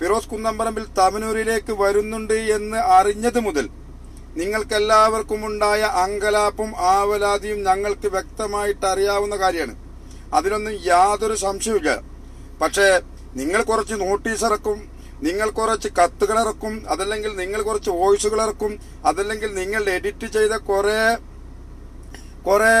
ഫിറോസ് കുന്നമ്പറമ്പിൽ തമനൂരിലേക്ക് വരുന്നുണ്ട് എന്ന് അറിഞ്ഞത് മുതൽ നിങ്ങൾക്കെല്ലാവർക്കും ഉണ്ടായ അങ്കലാപ്പും ആവലാതിയും ഞങ്ങൾക്ക് വ്യക്തമായിട്ട് അറിയാവുന്ന കാര്യമാണ്. അതിനൊന്നും യാതൊരു സംശയവുമില്ല പക്ഷേ നിങ്ങൾ കുറച്ച് നോട്ടീസ് ഇറക്കും നിങ്ങൾ കുറച്ച് കത്തുകൾ ഇറക്കും അതല്ലെങ്കിൽ നിങ്ങൾ കുറച്ച് വോയിസുകൾ ഇറക്കും അതല്ലെങ്കിൽ നിങ്ങൾ എഡിറ്റ് ചെയ്ത കുറെ കുറെ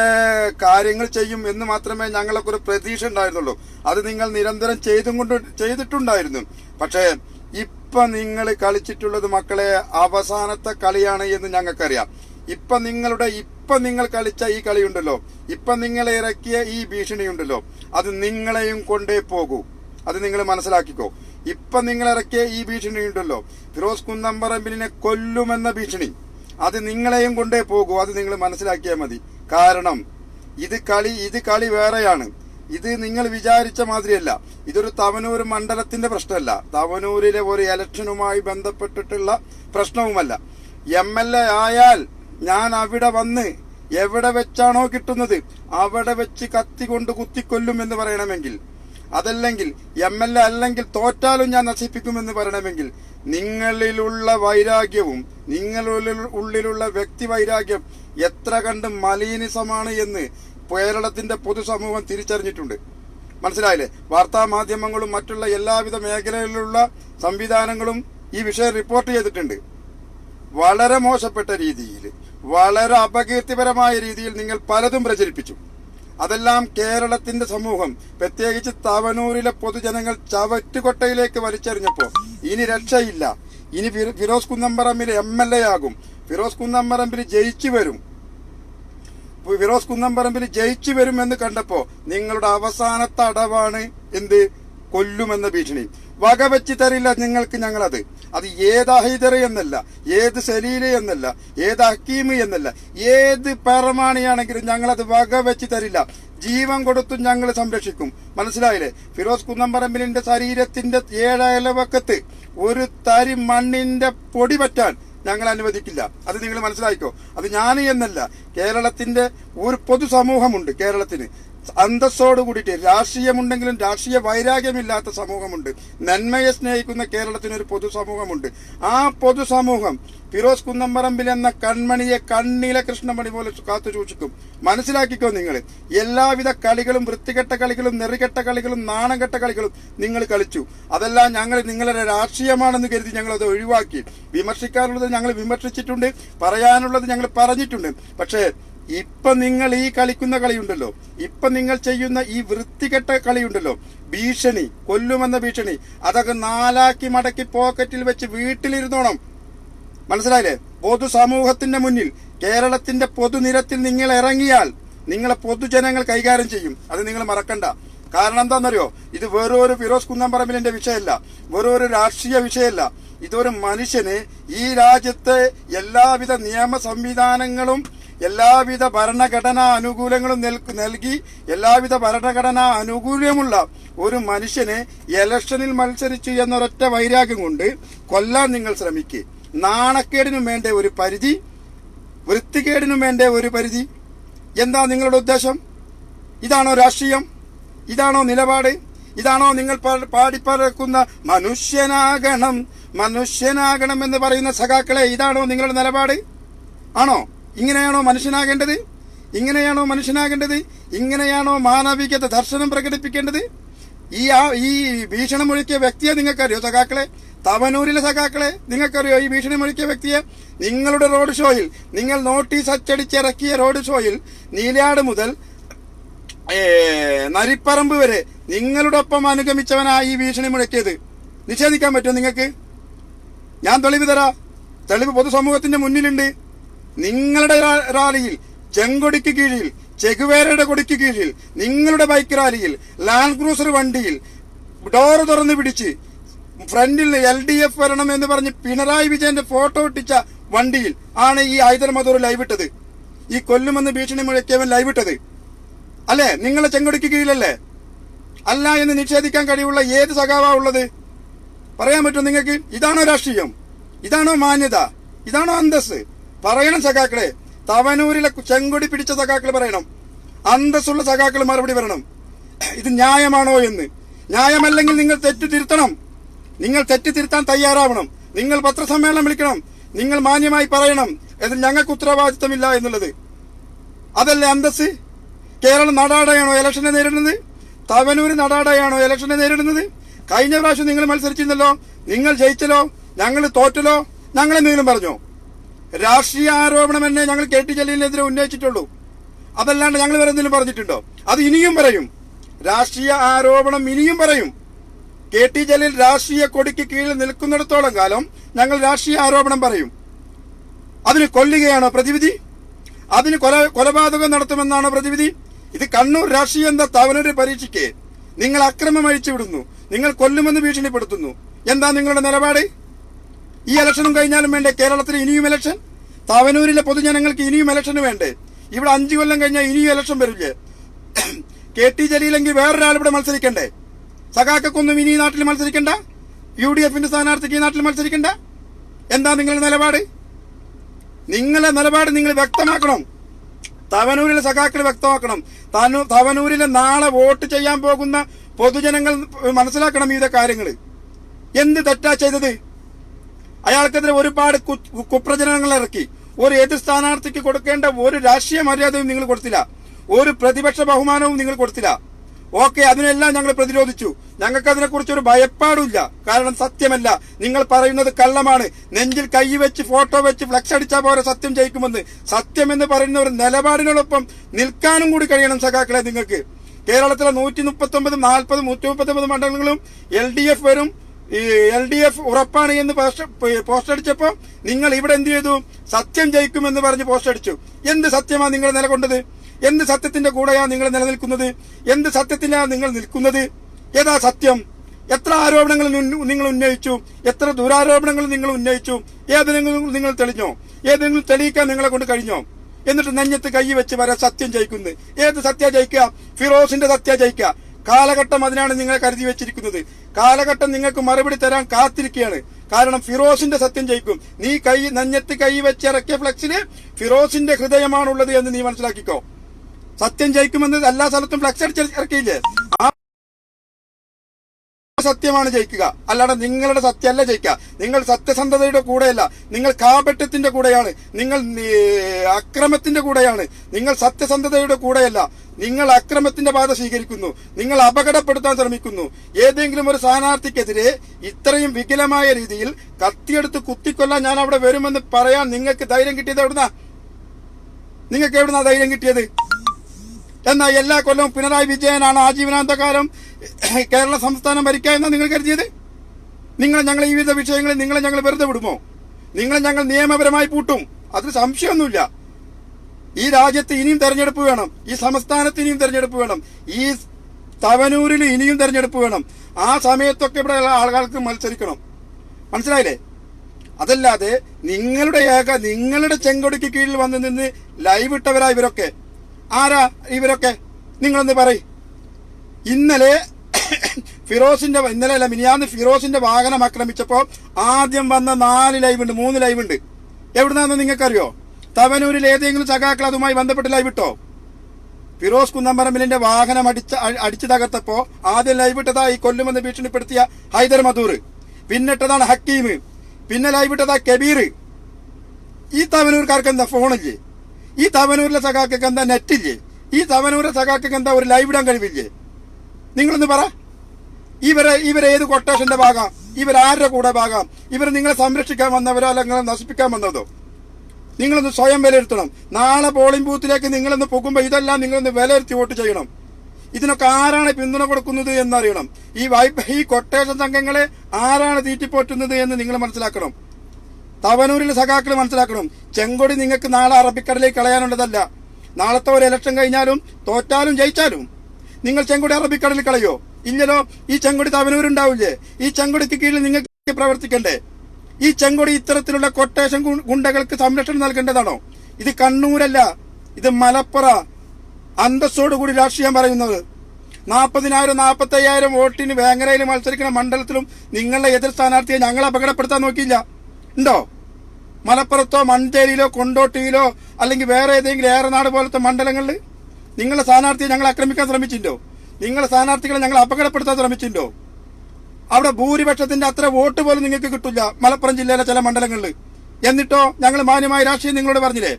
കാര്യങ്ങൾ ചെയ്യും എന്ന് മാത്രമേ ഞങ്ങൾക്ക് ഒരു പ്രതീക്ഷ ഉണ്ടായിരുന്നുള്ളൂ. അത് നിങ്ങൾ നിരന്തരം ചെയ്തും കൊണ്ട് ചെയ്തിട്ടുണ്ടായിരുന്നു. പക്ഷേ ഇപ്പൊ നിങ്ങൾ കളിച്ചിട്ടുള്ളത് മക്കളെ അവസാനത്തെ കളിയാണ് എന്ന് ഞങ്ങൾക്കറിയാം. ഇപ്പൊ നിങ്ങളുടെ ഇപ്പൊ നിങ്ങൾ കളിച്ച ഈ കളിയുണ്ടല്ലോ. ഇപ്പൊ നിങ്ങൾ ഇറക്കിയ ഈ ഭീഷണിയുണ്ടല്ലോ. അത് നിങ്ങളെയും കൊണ്ടേ പോകൂ. അത് നിങ്ങൾ മനസ്സിലാക്കിക്കോ. ഇപ്പൊ നിങ്ങൾ ഇറക്കിയ ഈ ഭീഷണിയുണ്ടല്ലോ. ഫിറോസ് കുന്നമ്പറമ്പിലിനെ കൊല്ലുമെന്ന ഭീഷണി. അത് നിങ്ങളെയും കൊണ്ടേ പോകൂ. അത് നിങ്ങൾ മനസ്സിലാക്കിയാൽ മതി. കാരണം ഇത് കളി ഇത് കളി വേറെയാണ്. ഇത് നിങ്ങൾ വിചാരിച്ച മാതിരിയല്ല. ഇതൊരു തവനൂർ മണ്ഡലത്തിന്റെ പ്രശ്നമല്ല. തവനൂരിലെ ഒരു ഇലക്ഷനുമായി ബന്ധപ്പെട്ടിട്ടുള്ള പ്രശ്നവുമല്ല. എം എൽ എ ആയാൽ ഞാൻ അവിടെ വന്ന് എവിടെ വെച്ചാണോ കിട്ടുന്നത് അവിടെ വെച്ച് കത്തി കൊണ്ട് കുത്തിക്കൊല്ലും എന്ന് പറയണമെങ്കിൽ അതല്ലെങ്കിൽ എം എൽ എ അല്ലെങ്കിൽ തോറ്റാലും ഞാൻ നശിപ്പിക്കുമെന്ന് പറയണമെങ്കിൽ നിങ്ങളിലുള്ള വൈരാഗ്യവും നിങ്ങളുടെ ഉള്ളിലുള്ള വ്യക്തി വൈരാഗ്യം എത്ര കണ്ട് മലീനിസമാണ് എന്ന് കേരളത്തിന്റെ പൊതുസമൂഹം തിരിച്ചറിഞ്ഞിട്ടുണ്ട്. മനസ്സിലായില്ലേ? വാർത്താ മാധ്യമങ്ങളും മറ്റുള്ള എല്ലാവിധ മേഖലയിലുള്ള സംവിധാനങ്ങളും ഈ വിഷയം റിപ്പോർട്ട് ചെയ്തിട്ടുണ്ട്. വളരെ മോശപ്പെട്ട രീതിയിൽ വളരെ അപകീർത്തിപരമായ രീതിയിൽ നിങ്ങൾ പലതും പ്രചരിപ്പിച്ചു. അതെല്ലാം കേരളത്തിന്റെ സമൂഹം പ്രത്യേകിച്ച് തവനൂരിലെ പൊതുജനങ്ങൾ ചവറ്റുകൊട്ടയിലേക്ക് വലിച്ചെറിഞ്ഞപ്പോ ഇനി രക്ഷയില്ല. ഇനി Firoz Kunnamparambil M L A ആകും. ഫിറോസ് കുന്നമ്പറമ്പിൽ ജയിച്ചു വരും. ഫിറോസ് കുന്നമ്പറമ്പിൽ ജയിച്ചു വരുമെന്ന് കണ്ടപ്പോ നിങ്ങളുടെ അവസാനത്തെ അടവാണ് എന്ത്? കൊല്ലുമെന്ന ഭീഷണി. വകവെച്ച് തരില്ല നിങ്ങൾക്ക് ഞങ്ങളത്. അത് ഏത് അഹൈദർ എന്നല്ല ഏത് സലീല എന്നല്ല ഏത് അക്കീമ് എന്നല്ല ഏത് പരമാണിയാണെങ്കിലും ഞങ്ങളത് വകവെച്ച് തരില്ല ജീവൻ കൊടുത്തും ഞങ്ങൾ സംരക്ഷിക്കും. മനസ്സിലായില്ലേ? ഫിറോസ് കുന്നമ്പറമ്പിലിന്റെ ശരീരത്തിന്റെ ഏഴയലവക്കത്ത് ഒരു തരി മണ്ണിന്റെ പൊടി പറ്റാൻ ഞങ്ങൾ അനുവദിക്കില്ല. അത് നിങ്ങൾ മനസ്സിലാക്കിക്കോ അത് ഞാൻ എന്നല്ല. കേരളത്തിന്റെ ഒരു പൊതുസമൂഹമുണ്ട് കേരളത്തിന്. അന്തസ്സോട് കൂടിയിട്ട് രാഷ്ട്രീയമുണ്ടെങ്കിലും രാഷ്ട്രീയ വൈരാഗ്യമില്ലാത്ത സമൂഹമുണ്ട്. നന്മയെ സ്നേഹിക്കുന്ന കേരളത്തിന് ഒരു പൊതുസമൂഹമുണ്ട്. ആ പൊതുസമൂഹം ഫിറോസ് കുന്നമ്പറമ്പിൽ എന്ന കൺമണിയെ കണ്ണിലെ കൃഷ്ണമണി പോലെ കാത്തു സൂക്ഷിക്കും. മനസ്സിലാക്കിക്കോ നിങ്ങൾ എല്ലാവിധ കളികളും വൃത്തികെട്ട കളികളും നെറികെട്ട കളികളും നാണംകെട്ട കളികളും നിങ്ങൾ കളിച്ചു. അതെല്ലാം ഞങ്ങൾ നിങ്ങളുടെ രാഷ്ട്രീയമാണെന്ന് കരുതി ഞങ്ങൾ അത് ഒഴിവാക്കി. വിമർശിക്കാനുള്ളത് ഞങ്ങൾ വിമർശിച്ചിട്ടുണ്ട്. പറയാനുള്ളത് ഞങ്ങൾ പറഞ്ഞിട്ടുണ്ട്. പക്ഷേ ഇപ്പൊ നിങ്ങൾ ഈ കളിക്കുന്ന കളിയുണ്ടല്ലോ. ഇപ്പൊ നിങ്ങൾ ചെയ്യുന്ന ഈ വൃത്തികെട്ട കളിയുണ്ടല്ലോ. ഭീഷണി കൊല്ലുമെന്ന ഭീഷണി. അതൊക്കെ നാലാക്കി മടക്കി പോക്കറ്റിൽ വെച്ച് വീട്ടിലിരുന്നോണം. മനസ്സിലായില്ലേ? പൊതുസമൂഹത്തിന്റെ മുന്നിൽ കേരളത്തിന്റെ പൊതുനിരത്തിൽ നിങ്ങൾ ഇറങ്ങിയാൽ നിങ്ങളെ പൊതുജനങ്ങൾ കൈകാര്യം ചെയ്യും. അത് നിങ്ങൾ മറക്കണ്ട. കാരണം എന്താണെന്നറിയോ? ഇത് ഒരു ഫിറോസ് കുന്നംപറമ്പിലിന്റെ വിഷയമല്ല. വേറൊരു ഒരു രാഷ്ട്രീയ വിഷയമല്ല. ഇതൊരു മനുഷ്യന് ഈ രാജ്യത്തെ എല്ലാവിധ നിയമ സംവിധാനങ്ങളും എല്ലാവിധ ഭരണഘടനാ അനുകൂലങ്ങളും നൽകി- എല്ലാവിധ ഭരണഘടനാ അനുകൂല്യമുള്ള ഒരു മനുഷ്യനെ ഇലക്ഷനിൽ മത്സരിച്ചു എന്നൊരൊറ്റ വൈരാഗ്യം കൊണ്ട് കൊല്ലാൻ നിങ്ങൾ ശ്രമിക്കുക നാണക്കേടിനും വേണ്ട ഒരു പരിധി വൃത്തികേടിനും വേണ്ട ഒരു പരിധി. എന്താ നിങ്ങളുടെ ഉദ്ദേശം? ഇതാണോ രാഷ്ട്രീയം? ഇതാണോ നിലപാട്? ഇതാണോ നിങ്ങൾ പാടിപ്പറക്കുന്ന മനുഷ്യനാകണം മനുഷ്യനാകണം എന്ന് പറയുന്ന സഖാക്കളെ ഇതാണോ നിങ്ങളുടെ നിലപാട്? ആണോ? ഇങ്ങനെയാണോ മനുഷ്യനാകേണ്ടത്? ഇങ്ങനെയാണോ മനുഷ്യനാകേണ്ടത്? ഇങ്ങനെയാണോ മാനവികത ദർശനം പ്രകടിപ്പിക്കേണ്ടത്? ഈ ആ ഈ ഭീഷണം ഒഴുക്കിയ വ്യക്തിയെ നിങ്ങൾക്കറിയോ സഖാക്കളെ? തവനൂരിലെ സഖാക്കളെ നിങ്ങൾക്കറിയോ ഈ ഭീഷണി ഒഴുക്കിയ വ്യക്തിയെ? നിങ്ങളുടെ റോഡ് ഷോയിൽ നിങ്ങൾ നോട്ടീസ് അച്ചടിച്ചിറക്കിയ റോഡ് ഷോയിൽ നീലാട് മുതൽ നരിപ്പറമ്പ് വരെ നിങ്ങളുടെ ഒപ്പം അനുഗമിച്ചവനാ ഈ ഭീഷണി മുഴക്കിയത്. നിഷേധിക്കാൻ പറ്റുമോ നിങ്ങൾക്ക്? ഞാൻ തെളിവ് തരാ. തെളിവ് പൊതുസമൂഹത്തിന്റെ മുന്നിലുണ്ട്. നിങ്ങളുടെ റാലിയിൽ ചെങ്കൊടിക്ക് കീഴിൽ ചെകുവേരയുടെ കൊടിക്ക് കീഴിൽ നിങ്ങളുടെ ബൈക്ക് റാലിയിൽ ലാൻഡ് ക്രൂസർ വണ്ടിയിൽ ഡോർ തുറന്ന് പിടിച്ച് ഫ്രണ്ടിൽ എൽ ഡി എഫ് വരണം എന്ന് പറഞ്ഞ് പിണറായി വിജയന്റെ ഫോട്ടോ ഒട്ടിച്ച വണ്ടിയിൽ ആണ് ഈ മധൂർ ലൈവ് ഇട്ടത്. ഈ കൊല്ലുമെന്ന് ഭീഷണി മുഴക്കിയവൻ ലൈവ് ഇട്ടത്. അല്ലേ? നിങ്ങളെ ചെങ്കൊടിക്ക് കീഴിലല്ലേ? അല്ല എന്ന് നിഷേധിക്കാൻ കഴിവുള്ള ഏത് സഖാവാ ഉള്ളത്? പറയാൻ പറ്റും നിങ്ങൾക്ക്? ഇതാണോ രാഷ്ട്രീയം? ഇതാണോ മാന്യത? ഇതാണോ അന്തസ് പറയണം സഖാക്കളെ. തവനൂരിലെ ചെങ്കൊടി പിടിച്ച സഖാക്കൾ പറയണം. അന്തസ്സുള്ള സഖാക്കൾ മറുപടി പറയണം. ഇത് ന്യായമാണോ എന്ന്. ന്യായമല്ലെങ്കിൽ നിങ്ങൾ തെറ്റ് തിരുത്തണം. നിങ്ങൾ തെറ്റ് തിരുത്താൻ തയ്യാറാവണം. നിങ്ങൾ പത്രസമ്മേളനം വിളിക്കണം. നിങ്ങൾ മാന്യമായി പറയണം. ഇതിൽ ഞങ്ങൾക്ക് ഉത്തരവാദിത്തമില്ല എന്നുള്ളത്. അതല്ലേ അന്തസ് കേരളം നടാടയാണോ ഇലക്ഷനെ നേരിടുന്നത്? തവനൂര് നടാടയാണോ ഇലക്ഷനെ നേരിടുന്നത്? കഴിഞ്ഞ പ്രാവശ്യം നിങ്ങൾ മത്സരിച്ചിരുന്നല്ലോ. നിങ്ങൾ ജയിച്ചല്ലോ. ഞങ്ങൾ തോറ്റലോ ഞങ്ങളെന്തെങ്കിലും പറഞ്ഞോ? രാഷ്ട്രീയ ആരോപണം എന്നെ ഞങ്ങൾ കെ ടി ജലീലിനെതിരെ ഉന്നയിച്ചിട്ടുള്ളൂ. അതല്ലാണ്ട് ഞങ്ങൾ വേറെ എന്തെങ്കിലും പറഞ്ഞിട്ടുണ്ടോ? അത് ഇനിയും പറയും. രാഷ്ട്രീയ ആരോപണം ഇനിയും പറയും. കെ ടി ജലീൽ രാഷ്ട്രീയ കൊടിക്ക് കീഴിൽ നിൽക്കുന്നിടത്തോളം കാലം ഞങ്ങൾ രാഷ്ട്രീയ ആരോപണം പറയും. അതിന് കൊല്ലുകയാണോ പ്രതിവിധി? അതിന് കൊല കൊലപാതകം നടത്തുമെന്നാണോ പ്രതിവിധി? ഇത് കണ്ണൂർ രാഷ്ട്രീയ എന്താ തവനൂര് പരീക്ഷയ്ക്ക്? നിങ്ങൾ അക്രമം അഴിച്ചു വിടുന്നു നിങ്ങൾ കൊല്ലുമെന്ന് ഭീഷണിപ്പെടുത്തുന്നു. എന്താ നിങ്ങളുടെ നിലപാട്? ഈ ഇലക്ഷനും കഴിഞ്ഞാലും വേണ്ടേ? കേരളത്തിൽ ഇനിയും ഇലക്ഷൻ താവനൂരിലെ പൊതുജനങ്ങൾക്ക് ഇനിയും ഇലക്ഷന് വേണ്ടേ? ഇവിടെ അഞ്ചു കൊല്ലം കഴിഞ്ഞാൽ ഇനിയും ഇലക്ഷൻ വരില്ലേ? കെ ടി ജലീലെങ്കിൽ വേറൊരാൾ ഇവിടെ മത്സരിക്കണ്ടേ? സഖാക്കൊന്നും ഇനി നാട്ടിൽ മത്സരിക്കണ്ട? യു ഡി എഫിന്റെ സ്ഥാനാർത്ഥിക്ക് ഈ നാട്ടിൽ മത്സരിക്കണ്ട? എന്താ നിങ്ങളുടെ നിലപാട്? നിങ്ങളെ നിലപാട് നിങ്ങൾ വ്യക്തമാക്കണം. തവനൂരിലെ സഖാക്കൾ വ്യക്തമാക്കണം. തവനൂരിലെ നാളെ വോട്ട് ചെയ്യാൻ പോകുന്ന പൊതുജനങ്ങൾ മനസ്സിലാക്കണം വിവിധ കാര്യങ്ങൾ എന്ത് തെറ്റാ ചെയ്തത്? അയാൾക്കെതിരെ ഒരുപാട് കുപ്രചരണങ്ങൾ ഇറക്കി. ഒരു എതിർ സ്ഥാനാർത്ഥിക്ക് കൊടുക്കേണ്ട ഒരു രാഷ്ട്രീയ മര്യാദയും നിങ്ങൾ കൊടുത്തില്ല. ഒരു പ്രതിപക്ഷ ബഹുമാനവും നിങ്ങൾ കൊടുത്തില്ല. ഓക്കെ അതിനെല്ലാം ഞങ്ങൾ പ്രതിരോധിച്ചു. ഞങ്ങൾക്ക് അതിനെക്കുറിച്ച് ഒരു ഭയപ്പാടില്ല കാരണം സത്യമല്ല. നിങ്ങൾ പറയുന്നത് കള്ളമാണ്. നെഞ്ചിൽ കൈ വെച്ച് ഫോട്ടോ വെച്ച് ഫ്ലക്സ് അടിച്ചാൽ പോലെ സത്യം ജയിക്കുമെന്ന്. സത്യം എന്ന് പറയുന്ന ഒരു നിലപാടിനോടൊപ്പം നിൽക്കാനും കൂടി കഴിയണം സഖാക്കളെ നിങ്ങൾക്ക്. കേരളത്തിലെ നൂറ്റി മുപ്പത്തി ഒമ്പതും നാൽപ്പതും നൂറ്റി മുപ്പത്തി ഒമ്പത് മണ്ഡലങ്ങളും എൽ ഡി എഫ് വരും. ഈ എൽ ഡി എഫ് ഉറപ്പാണ് എന്ന് പോസ്റ്റ് അടിച്ചപ്പോ നിങ്ങൾ ഇവിടെ എന്ത് ചെയ്തു? സത്യം ജയിക്കുമെന്ന് പറഞ്ഞ് പോസ്റ്റ് അടിച്ചു എന്ത് സത്യമാണ് നിങ്ങൾ നിലകൊണ്ടത്? എന്ത് സത്യത്തിന്റെ കൂടെയാ നിങ്ങൾ നിലനിൽക്കുന്നത്? എന്ത് സത്യത്തിനാണ് നിങ്ങൾ നിൽക്കുന്നത്? ഏതാ സത്യം? എത്ര ആരോപണങ്ങൾ നിങ്ങൾ ഉന്നയിച്ചു? എത്ര ദുരാരോപണങ്ങൾ നിങ്ങൾ ഉന്നയിച്ചു? ഏതെങ്കിലും നിങ്ങൾ തെളിഞ്ഞോ? ഏതെങ്കിലും തെളിയിക്കാൻ നിങ്ങളെ കൊണ്ട് കഴിഞ്ഞോ? എന്നിട്ട് നെഞ്ഞത്ത് കൈ വെച്ച് വരെ സത്യം ജയിക്കുന്നത് ഏത് സത്യ ജയിക്കുക? ഫിറോസിന്റെ സത്യ ജയിക്കുക. കാലഘട്ടം അതിനാണ് നിങ്ങൾ കരുതി വെച്ചിരിക്കുന്നത്. കാലഘട്ടം നിങ്ങൾക്ക് മറുപടി തരാൻ കാത്തിരിക്കുകയാണ്. കാരണം ഫിറോസിന്റെ സത്യം ജയിക്കും. നീ കൈ നഞ്ഞത്ത് കൈ വെച്ച് ഇറക്കിയ ഫ്ലക്സിന് ഫിറോസിന്റെ ഹൃദയമാണുള്ളത് എന്ന് നീ മനസ്സിലാക്കിക്കോ. സത്യം ജയിക്കുമെന്ന് എല്ലാ സ്ഥലത്തും ഫ്ലക്സ് അടിച്ച് ഇറക്കിയില്ലേ? സത്യമാണ് ജയിക്കുക. അല്ലാതെ നിങ്ങളുടെ സത്യമല്ല ജയിക്കുക. നിങ്ങൾ സത്യസന്ധതയുടെ കൂടെയല്ല. നിങ്ങൾ കാപട്യത്തിന്റെ കൂടെയാണ്. നിങ്ങൾ അക്രമത്തിന്റെ കൂടെയാണ്. നിങ്ങൾ സത്യസന്ധതയുടെ കൂടെയല്ല. നിങ്ങൾ അക്രമത്തിന്റെ പാത സ്വീകരിക്കുന്നു. നിങ്ങൾ അപകടപ്പെടുത്താൻ ശ്രമിക്കുന്നു. ഏതെങ്കിലും ഒരു സ്ഥാനാർത്ഥിക്കെതിരെ ഇത്രയും വികലമായ രീതിയിൽ കത്തിയെടുത്ത് കുത്തിക്കൊല്ലാൻ ഞാൻ അവിടെ വരുമെന്ന് പറയാൻ നിങ്ങൾക്ക് ധൈര്യം കിട്ടിയത് എവിടുന്നാ? നിങ്ങൾക്ക് എവിടുന്നാ ധൈര്യം കിട്ടിയത്? എന്നാൽ എല്ലാ കൊല്ലവും പിണറായി വിജയനാണ് ആജീവനാന്തകാലം. കേരള സംസ്ഥാനം ഭരിക്കുക എന്നാ നിങ്ങൾ കരുതിയത്? നിങ്ങൾ ഞങ്ങൾ ഈ വിധ വിഷയങ്ങളിൽ നിങ്ങളെ ഞങ്ങൾ വെറുതെ വിടുമോ? നിങ്ങളെ ഞങ്ങൾ നിയമപരമായി പൂട്ടും? അതിന് സംശയമൊന്നുമില്ല. ഈ രാജ്യത്ത് ഇനിയും തെരഞ്ഞെടുപ്പ് വേണം. ഈ സംസ്ഥാനത്ത് ഇനിയും തെരഞ്ഞെടുപ്പ് വേണം. ഈ തവനൂരിൽ ഇനിയും തെരഞ്ഞെടുപ്പ് വേണം. ആ സമയത്തൊക്കെ ഇവിടെ ആളുകൾക്ക് മത്സരിക്കണം. മനസ്സിലായില്ലേ? അതല്ലാതെ നിങ്ങളുടെ ഏക നിങ്ങളുടെ ചെങ്കൊടിക്ക് കീഴിൽ വന്ന് നിന്ന് ലൈവ് ഇട്ടവരാ ഇവരൊക്കെ. ആരാ ഇവരൊക്കെ? നിങ്ങളൊന്ന് പറയും? ഇന്നലെ ഫിറോസിന്റെ ഇന്നലെ അല്ല മിനിയാന്ന് ഫിറോസിന്റെ വാഹനം ആക്രമിച്ചപ്പോ ആദ്യം വന്ന നാല് ലൈവ് ഉണ്ട് മൂന്ന് ലൈവ് ഉണ്ട്. എവിടുന്നാന്ന് നിങ്ങൾക്കറിയോ? തവനൂരിൽ ഏതെങ്കിലും സഖാക്കൾ അതുമായി ബന്ധപ്പെട്ട് ലൈവ് ഇട്ടോ? ഫിറോസ് കുന്നമ്പറമ്പിലിന്റെ വാഹനം അടിച്ച അടിച്ചു തകർത്തപ്പോ ആദ്യം ലൈവ് ഇട്ടതാ ഈ കൊല്ലുമെന്ന് ഭീഷണിപ്പെടുത്തിയ ഹൈദർ മധൂർ. പിന്നിട്ടതാണ് ഹക്കീം. പിന്നെ ലൈവ് ഇട്ടതാ കബീർ. ഈ തവനൂർക്കാർക്ക് എന്താ ഫോണില്ലേ? ഈ തവനൂരിലെ സഖാക്കൾക്ക് എന്താ നെറ്റില്ലേ ഈ തവനൂരിലെ സഖാക്കൾക്ക് എന്താ ഒരു ലൈവ് ഇടാൻ കഴിവില്ലേ? നിങ്ങളൊന്ന് പറ. ഇവരെ ഇവരെ ഏത് കൊട്ടേഷന്റെ ഭാഗം? ഇവരാരുടെ കൂടെ ഭാഗം? ഇവർ നിങ്ങളെ സംരക്ഷിക്കാൻ വന്നവരോ അല്ല നിങ്ങളെ നശിപ്പിക്കാൻ വന്നതോ? നിങ്ങളൊന്ന് സ്വയം വിലയിരുത്തണം. നാളെ പോളിംഗ് ബൂത്തിലേക്ക് നിങ്ങളൊന്ന് പോകുമ്പോൾ ഇതെല്ലാം നിങ്ങളൊന്ന് വിലയിരുത്തി വോട്ട് ചെയ്യണം. ഇതിനൊക്കെ ആരാണ് പിന്തുണ കൊടുക്കുന്നത് എന്നറിയണം. ഈ വായ്പ ഈ കൊട്ടേഷൻ സംഘങ്ങളെ ആരാണ് തീറ്റിപ്പോറ്റുന്നത് എന്ന് നിങ്ങൾ മനസ്സിലാക്കണം. തവനൂരിലെ സഖാക്കൾ മനസ്സിലാക്കണം. ചെങ്കൊടി നിങ്ങൾക്ക് നാളെ അറബിക്കടലിലേക്ക് കളയാനുള്ളതല്ല. നാളത്തെ ഒരു ഇലക്ഷൻ കഴിഞ്ഞാലും തോറ്റാലും ജയിച്ചാലും നിങ്ങൾ ചെങ്കുടി അറബിക്കടലിൽ കളയോ? ഇല്ലല്ലോ ഈ ചെങ്കുടി തവനൂരുണ്ടാവില്ലേ? ഈ ചെങ്കുടിക്ക് കീഴിൽ നിങ്ങൾക്ക് പ്രവർത്തിക്കണ്ടേ? ഈ ചെങ്കുടി ഇത്തരത്തിലുള്ള കൊട്ടേഷൻ ഗുണ്ടകൾക്ക് സംരക്ഷണം നൽകേണ്ടതാണോ? ഇത് കണ്ണൂരല്ല ഇത് മലപ്പുറ. അന്തസ്സോടുകൂടി രാഷ്ട്രീയം പറയുന്നത്. നാൽപ്പതിനായിരം നാൽപ്പത്തി അയ്യായിരം വോട്ടിന് വേങ്ങരയിൽ മത്സരിക്കുന്ന മണ്ഡലത്തിലും നിങ്ങളുടെ എതിർ സ്ഥാനാർത്ഥിയെ ഞങ്ങൾ അപകടപ്പെടുത്താൻ നോക്കിയില്ല. ഉണ്ടോ? മലപ്പുറത്തോ മഞ്ചേരിയിലോ കൊണ്ടോട്ടിയിലോ അല്ലെങ്കിൽ വേറെ ഏതെങ്കിലും ഏറനാട് പോലത്തെ മണ്ഡലങ്ങളിൽ? നിങ്ങളുടെ സ്ഥാനാർത്ഥിയെ ഞങ്ങൾ ആക്രമിക്കാൻ ശ്രമിച്ചിട്ടുണ്ടോ? നിങ്ങളുടെ സ്ഥാനാർത്ഥികളെ ഞങ്ങൾ അപകടപ്പെടുത്താൻ ശ്രമിച്ചിട്ടുണ്ടോ? അവിടെ ഭൂരിപക്ഷത്തിന്റെ അത്ര വോട്ട് പോലും നിങ്ങൾക്ക് കിട്ടില്ല മലപ്പുറം ജില്ലയിലെ ചില മണ്ഡലങ്ങളിൽ. എന്നിട്ടോ ഞങ്ങൾ മാന്യമായ രാഷ്ട്രീയം നിങ്ങളോട് പറഞ്ഞില്ലേ?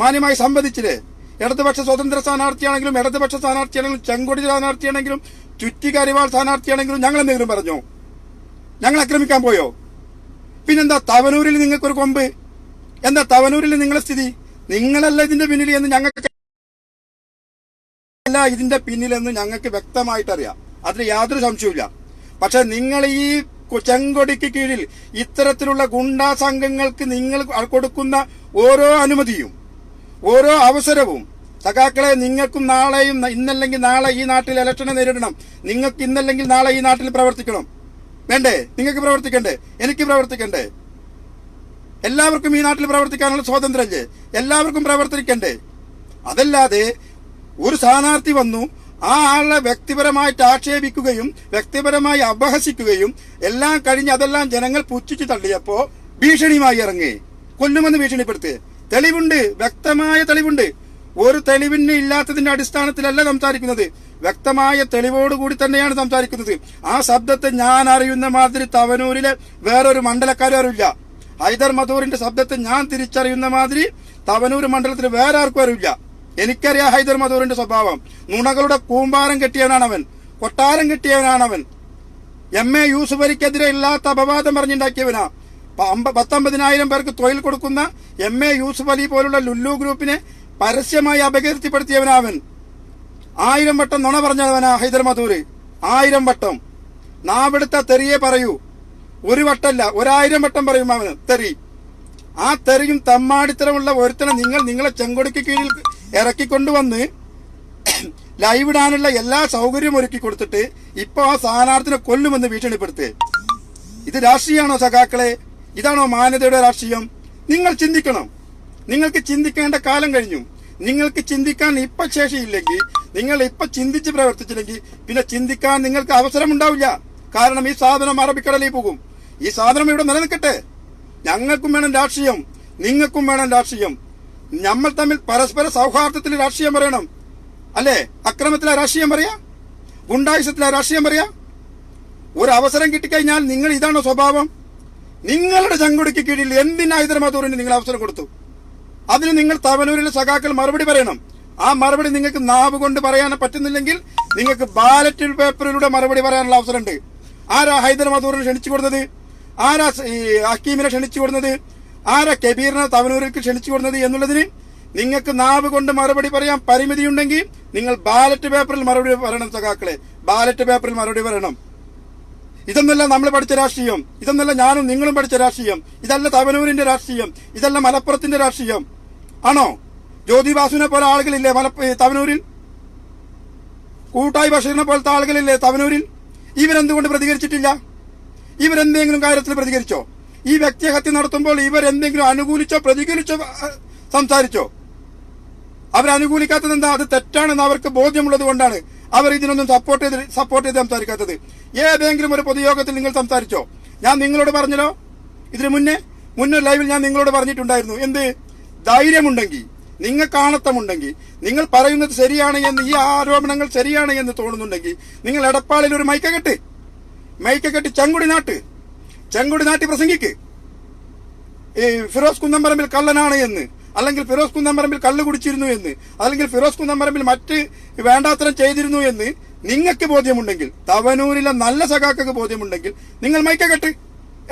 മാന്യമായി സംവദിച്ചില്ലേ? ഇടതുപക്ഷ സ്വതന്ത്ര സ്ഥാനാർത്ഥിയാണെങ്കിലും ഇടതുപക്ഷ സ്ഥാനാർത്ഥിയാണെങ്കിലും ചെങ്കൊടി സ്ഥാനാർത്ഥിയാണെങ്കിലും ചുറ്റിക്കരിവാൾ സ്ഥാനാർത്ഥിയാണെങ്കിലും ഞങ്ങൾ എന്തെങ്കിലും പറഞ്ഞോ? ഞങ്ങൾ ആക്രമിക്കാൻ പോയോ? പിന്നെന്താ തവനൂരിൽ നിങ്ങൾക്കൊരു കൊമ്പ്? എന്താ തവനൂരിൽ നിങ്ങളുടെ സ്ഥിതി? നിങ്ങളല്ല ഇതിന്റെ പിന്നിൽ എന്ന് ഞങ്ങൾക്ക് ഇതിന്റെ പിന്നിലെന്ന് ഞങ്ങൾക്ക് വ്യക്തമായിട്ടറിയാം. അതിന് യാതൊരു സംശയവുമില്ല. പക്ഷെ നിങ്ങൾ ഈ ചെങ്കൊടിക്ക് കീഴിൽ ഇത്തരത്തിലുള്ള ഗുണ്ടാ സംഘങ്ങൾക്ക് നിങ്ങൾ കൊടുക്കുന്ന ഓരോ അനുമതിയും ഓരോ അവസരവും സഖാക്കളെ നിങ്ങൾക്കും നാളെയും ഇന്നല്ലെങ്കിൽ നാളെ ഈ നാട്ടിൽ ഇലക്ഷനെ നേരിടണം. നിങ്ങൾക്ക് ഇന്നല്ലെങ്കിൽ നാളെ ഈ നാട്ടിൽ പ്രവർത്തിക്കണം. വേണ്ടേ? നിങ്ങൾക്ക് പ്രവർത്തിക്കണ്ടേ? എനിക്ക് പ്രവർത്തിക്കണ്ടേ? എല്ലാവർക്കും ഈ നാട്ടിൽ പ്രവർത്തിക്കാനുള്ള സ്വാതന്ത്ര്യമല്ലേ എല്ലാവർക്കും പ്രവർത്തിക്കണ്ടേ? അതല്ലാതെ ഒരു സ്ഥാനാർത്ഥി വന്നു ആ ആളെ വ്യക്തിപരമായിട്ട് ആക്ഷേപിക്കുകയും വ്യക്തിപരമായി അപഹസിക്കുകയും എല്ലാം കഴിഞ്ഞ് അതെല്ലാം ജനങ്ങൾ പുച്ഛിച്ചു തള്ളിയപ്പോ ഭീഷണിയുമായി ഇറങ്ങി. കൊല്ലുമെന്ന് ഭീഷണിപ്പെടുത്തി. തെളിവുണ്ട് വ്യക്തമായ തെളിവുണ്ട്. ഒരു തെളിവിന് ഇല്ലാത്തതിന്റെ അടിസ്ഥാനത്തിലല്ല സംസാരിക്കുന്നത്. വ്യക്തമായ തെളിവോടുകൂടി തന്നെയാണ് സംസാരിക്കുന്നത്. ആ ശബ്ദത്തെ ഞാൻ അറിയുന്ന മാതിരി തവനൂരിലെ വേറൊരു മണ്ഡലക്കാരും അറിയില്ല ഹൈദർ മധൂറിന്റെ ശബ്ദത്തെ ഞാൻ തിരിച്ചറിയുന്ന മാതിരി തവനൂർ മണ്ഡലത്തിൽ വേറെ ആർക്കും അറിയില്ല എനിക്കറിയാം ഹൈദർ മധൂറിന്റെ സ്വഭാവം. നുണകളുടെ കൂമ്പാരം കെട്ടിയവനാണ് അവൻ കൊട്ടാരം കെട്ടിയവനാണ് അവൻ എം എ യൂസുഫ് അലിക്കെതിരെ ഇല്ലാത്ത അപവാദം പറഞ്ഞുണ്ടാക്കിയവനാ. പത്തൊമ്പതിനായിരം പേർക്ക് തൊഴിൽ കൊടുക്കുന്ന എം എ യൂസുഫ് അലി പോലുള്ള ലുല്ലു ഗ്രൂപ്പിനെ പരസ്യമായി അപകീർത്തിപ്പെടുത്തിയവനാവൻ. ആയിരം വട്ടം നുണ പറഞ്ഞവനാ ഹൈദർ മധൂര്. ആയിരം വട്ടം. നാവിടുത്ത തെറിയെ പറയൂ. ഒരു വട്ടല്ല ഒരായിരം വട്ടം പറയും അവന് തെറി. ആ തെറിയും തമ്മാടിത്തരമുള്ള ഒരുത്തനെ നിങ്ങൾ നിങ്ങളെ ചെങ്കൊടിക്ക് കീഴിൽ ഇറക്കിക്കൊണ്ടുവന്ന് ലൈവ് ഇടാനുള്ള എല്ലാ സൗകര്യവും ഒരുക്കി കൊടുത്തിട്ട് ഇപ്പൊ ആ സ്ഥാനാർത്ഥിനെ കൊല്ലുമെന്ന് ഭീഷണിപ്പെടുത്തേ ഇത് രാഷ്ട്രീയമാണോ സഖാക്കളെ? ഇതാണോ മാന്യതയുടെ രാഷ്ട്രീയം? നിങ്ങൾ ചിന്തിക്കണം. നിങ്ങൾക്ക് ചിന്തിക്കേണ്ട കാലം കഴിഞ്ഞു. നിങ്ങൾക്ക് ചിന്തിക്കാൻ ഇപ്പൊ ശേഷിയില്ലെങ്കിൽ നിങ്ങൾ ഇപ്പൊ ചിന്തിച്ച് പ്രവർത്തിച്ചില്ലെങ്കിൽ പിന്നെ ചിന്തിക്കാൻ നിങ്ങൾക്ക് അവസരം ഉണ്ടാവില്ല കാരണം ഈ സാധനം അറബിക്കടലിൽ പോകും. ഈ സാധനം ഇവിടെ നിലനിൽക്കട്ടെ. ഞങ്ങൾക്കും വേണം രാഷ്ട്രീയം. നിങ്ങൾക്കും വേണം രാഷ്ട്രീയം. നമ്മൾ തമ്മിൽ പരസ്പര സൗഹാർദ്ദത്തിൽ രാഷ്ട്രീയം പറയണം. അല്ലേ? അക്രമത്തിലെ രാഷ്ട്രീയം പറയാ? ഗുണ്ടായുസത്തിലെ രാഷ്ട്രീയം പറയാ? ഒരു അവസരം കിട്ടിക്കഴിഞ്ഞാൽ നിങ്ങൾ ഇതാണ് സ്വഭാവം? നിങ്ങളുടെ ചങ്കുടിക്ക് കീഴിൽ എന്തിനാ ഹൈദരാബാദൂറിന് നിങ്ങൾ അവസരം കൊടുത്തു? അതിന് നിങ്ങൾ തവനൂരിലെ സഖാക്കൾ മറുപടി പറയണം. ആ മറുപടി നിങ്ങൾക്ക് നാവ് കൊണ്ട് പറയാൻ പറ്റുന്നില്ലെങ്കിൽ നിങ്ങൾക്ക് ബാലറ്റ് പേപ്പറിലൂടെ മറുപടി പറയാനുള്ള അവസരമുണ്ട്. ആരാ ഹൈദരാബാദൂറിന് ക്ഷണിച്ചു കൊടുത്തത്? ആരാ ഹക്കീമിനെ ക്ഷണിച്ചു കൊടുത്തത്? ആരാ കബീറിനെ തവനൂരിലേക്ക് ക്ഷണിച്ചു കൊടുത്തത് എന്നുള്ളതിന് നിങ്ങൾക്ക് നാവ് കൊണ്ട് മറുപടി പറയാൻ പരിമിതിയുണ്ടെങ്കിൽ നിങ്ങൾ ബാലറ്റ് പേപ്പറിൽ മറുപടി പറയണം സഖാക്കളെ. ബാലറ്റ് പേപ്പറിൽ മറുപടി പറയണം. ഇതൊന്നല്ല നമ്മൾ പഠിച്ച രാഷ്ട്രീയം. ഇതൊന്നല്ല ഞാനും നിങ്ങളും പഠിച്ച രാഷ്ട്രീയം. ഇതല്ല തവനൂരിന്റെ രാഷ്ട്രീയം. ഇതല്ല മലപ്പുറത്തിന്റെ രാഷ്ട്രീയം. ആണോ? ജ്യോതി ബാസുവിനെ പോലെ ആളുകളില്ലേ മലപ്പ തവനൂരിൽ? കൂട്ടായി ബഷീറിനെ പോലത്തെ ആളുകളില്ലേ തവനൂരിൽ? ഇവരെന്തുകൊണ്ട് പ്രതികരിച്ചിട്ടില്ല? ഇവരെന്തെങ്കിലും കാര്യത്തിൽ പ്രതികരിച്ചോ? ഈ വ്യക്തിഹത്യ നടത്തുമ്പോൾ ഇവരെന്തെങ്കിലും അനുകൂലിച്ചോ പ്രതികരിച്ചോ ആ, സംസാരിച്ചോ? അവരനുകൂലിക്കാത്തത് എന്താ? അത് തെറ്റാണെന്ന് അവർക്ക് ബോധ്യമുള്ളത് കൊണ്ടാണ് അവർ ഇതിനൊന്നും സപ്പോർട്ട് ചെയ്ത് സപ്പോർട്ട് ചെയ്ത് സംസാരിക്കാത്തത്. ഏതെങ്കിലും ഒരു പൊതുയോഗത്തിൽ നിങ്ങൾ സംസാരിച്ചോ? ഞാൻ നിങ്ങളോട് പറഞ്ഞല്ലോ? ഇതിനു മുന്നേ മുന്നേ ലൈവിൽ ഞാൻ നിങ്ങളോട് പറഞ്ഞിട്ടുണ്ടായിരുന്നു. എന്ത്? ധൈര്യമുണ്ടെങ്കിൽ നിങ്ങൾ കാണത്തമുണ്ടെങ്കിൽ നിങ്ങൾ പറയുന്നത് ശരിയാണ് എന്ന് ഈ ആരോപണങ്ങൾ ശരിയാണ് എന്ന് തോന്നുന്നുണ്ടെങ്കിൽ നിങ്ങൾ എടപ്പാളിൽ ഒരു മൈക്ക കെട്ട് മൈക്ക കെട്ടി ചങ്കുടി നാട്ട്. ചെങ്കുടി നാട്ടി പ്രസംഗിക്ക്. ഈ ഫിറോസ് കുന്നമ്പറമ്പിൽ കള്ളനാണ് എന്ന് അല്ലെങ്കിൽ ഫിറോസ് കുന്നമ്പറമ്പിൽ കള്ളു കുടിച്ചിരുന്നു എന്ന് അല്ലെങ്കിൽ ഫിറോസ് കുന്നമ്പറമ്പിൽ മറ്റ് വേണ്ടാത്തരം ചെയ്തിരുന്നു എന്ന് നിങ്ങൾക്ക് ബോധ്യമുണ്ടെങ്കിൽ തവനൂരിലെ നല്ല സഖാക്കൾക്ക് ബോധ്യമുണ്ടെങ്കിൽ നിങ്ങൾ മൈക്ക കെട്ട്.